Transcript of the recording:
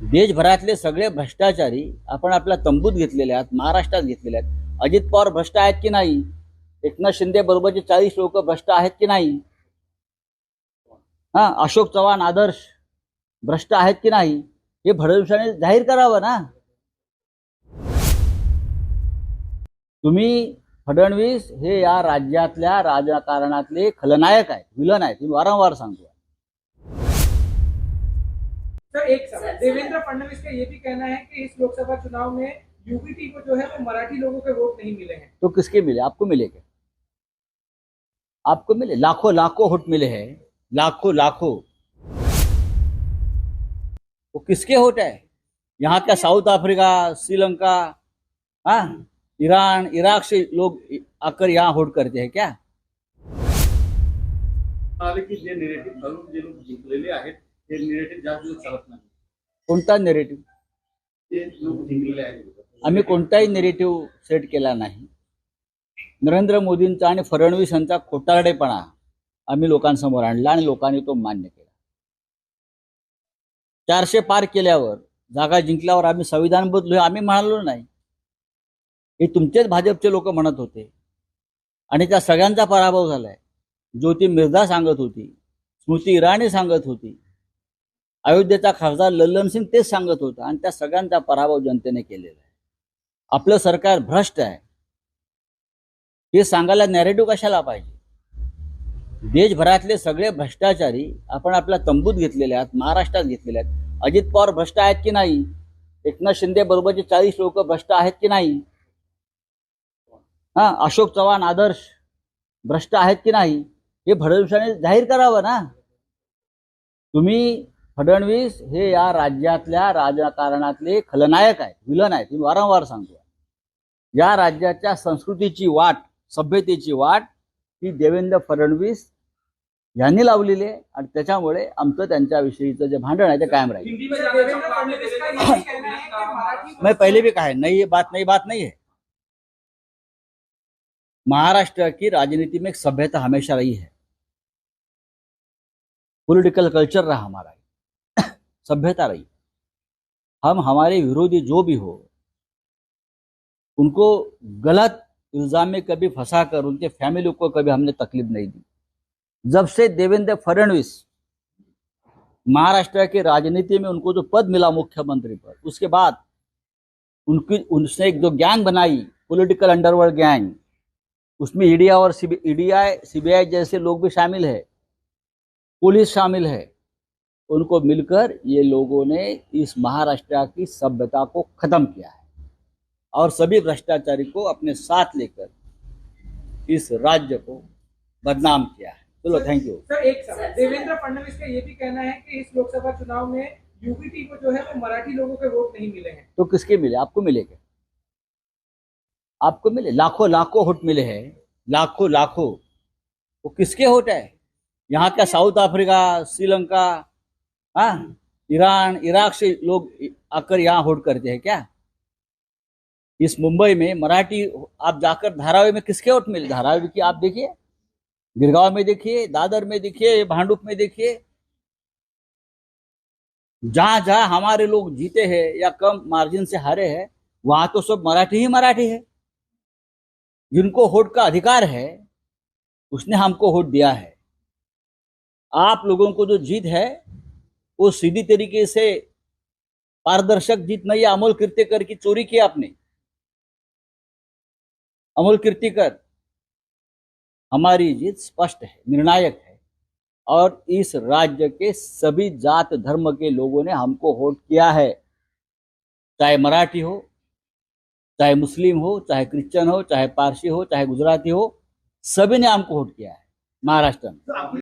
देशभरातले सगळे भ्रष्टाचारी आपण आपल्या तंबूत घेतलेले आहेत महाराष्ट्रात घेतलेले आहेत. अजित पवार भ्रष्ट आहेत की नाही? एकनाथ शिंदे बरोबरचे चाळीस लोक भ्रष्ट आहेत की नाही? हा अशोक चव्हाण आदर्श भ्रष्ट आहेत की नाही? हे फडणवीसांनी जाहीर करावं ना? तुम्ही फडणवीस हे या राज्यातल्या राजकारणातले खलनायक आहेत विलन आहेत. मी वारंवार सांगतो. सर एक सवाल। देवेंद्र फडणवीस का ये भी कहना है कि इस लोकसभा चुनाव में यूपीटी को जो है वो मराठी लोगों के वोट नहीं मिले हैं। तो किसके मिले? आपको मिले क्या? आपको मिले? लाखों लाखों वोट मिले हैं। लाखों लाखों। वो किसके वोट है? यहाँ का साउथ अफ्रीका श्रीलंका हाँ? ईरान इराक से लोग आकर यहाँ वोट करते हैं क्या? की जे निरेटिव्ह घालून जे लोक जिंकलेले आहेत निरेटिव्ह जास्त दिवस चालत नाही. कोणता नेरेटिव्ह ते लोक जिंकलेले आहेत. आम्ही कोणताही नेरेटिव्ह सेट केला नाही. नरेंद्र मोदींचा आणि फडणवीस यांचा खोटारडेपणा आम्ही लोकांसमोर आणला आणि लोकांनी तो मान्य केला. चारशे पार केल्यावर जागा जिंकल्यावर आम्ही संविधान बदलूया आम्ही म्हणालो नाही. हे तुमचेच भाजपचे लोक म्हणत होते. आणि त्या सगळ्यांचा पराभव झालाय. ज्योती मिर्झा सांगत होती स्मृती इराणी सांगत होती अयोध्येचा खासदार लल्लन सिंग तेच सांगत होता आणि त्या सगळ्यांचा पराभव जनतेने केलेला आहे. आपलं सरकार भ्रष्ट आहे. हे सांगायला नॅरेटिव्ह कशाला पाहिजे? देशभरातले सगळे भ्रष्टाचारी आपण आपल्या तंबूत घेतलेले आहेत महाराष्ट्रात घेतलेले आहेत. अजित पवार भ्रष्ट आहेत की नाही? एकनाथ शिंदे बरोबरचे चाळीस लोक भ्रष्ट आहेत की नाही? हा अशोक चव्हाण आदर्श भ्रष्ट आहेत की नाही? हे फडणवीसांनी जाहीर करावं ना? तुम्ही फडणवीस हे या राज्यातल्या राजकारणातले खलनायक आहेत विलन आहेत. मी वारंवार सांगतो. या राज्याच्या संस्कृतीची वाट सभ्यतेची वाट ही देवेंद्र फडणवीस यांनी लावलेली आहे आणि त्याच्यामुळे आमचं त्यांच्याविषयीचं जे भांडण आहे ते कायम राहील. में है. मैं पहले भी कहा है नई ये बात नई बात नहीं है महाराष्ट्र की राजनीति में एक सभ्यता हमेशा रही है. पॉलिटिकल कल्चर रहा हमारा. सभ्यता रही। हम हमारे विरोधी जो भी हो, उनको गलत इल्ज़ाम में कभी फंसा कर, उनके फैमिली को कभी हमने तकलीफ़ नहीं दी। जब से देवेंद्र फडणवीस महाराष्ट्र की राजनीति में उनको जो पद मिला मुख्यमंत्री पर, उसके बाद उनकी, उसने एक जो गैंग बनाई पॉलिटिकल अंडरवर्ल्ड गैंग, उसमें ईडिया और ईडीआई सीबीआई जैसे लोग भी शामिल है, पुलिस शामिल है उनको मिलकर ये लोगों ने इस महाराष्ट्र की सभ्यता को खत्म किया है। और सभी भ्रष्टाचारी को अपने साथ लेकर इस राज्य को बदनाम किया है। चलो थैंक यू सर एक सवाल। देवेंद्र फडणवीस का ये भी कहना है कि इस लोकसभा चुनाव में यूपीटी को जो है वो मराठी लोगों के वोट नहीं मिले हैं। तो किसके मिले? आपको मिले क्या? आपको मिले? लाखों लाखों वोट मिले हैं। लाखों लाखों। वो किसके वोट है? यहाँ का साउथ अफ्रीका श्रीलंका हाँ? ईरान, इराक से लोग आकर यहाँ वोट करते हैं, क्या? इस मुंबई में मराठी, आप जाकर धारावी में किसके वोट मिले, धारावी की आप देखिए, गिरगांव में देखिए, दादर में देखिए, भांडुप में देखिए, जहाँ जहाँ हमारे लोग जीते हैं या कम मार्जिन से हारे हैं, वहाँ तो सब मराठी ही मराठी है। जिनको वोट का अधिकार है, उसने हमको वोट दिया है। आप लोगों को जो जीत है वो सीधी तरीके से पारदर्शक जीत नहीं है अमोल कीर्तिकर की चोरी की आपने? अमोल कीर्तिकर हमारी जीत स्पष्ट है, निर्णायक है और इस राज्य के सभी जात धर्म के लोगों ने हमको वोट किया है। चाहे मराठी हो, चाहे मुस्लिम हो, चाहे क्रिश्चियन हो, चाहे पारसी हो, चाहे गुजराती हो, सभी ने हमको वोट किया है, महाराष्ट्र में।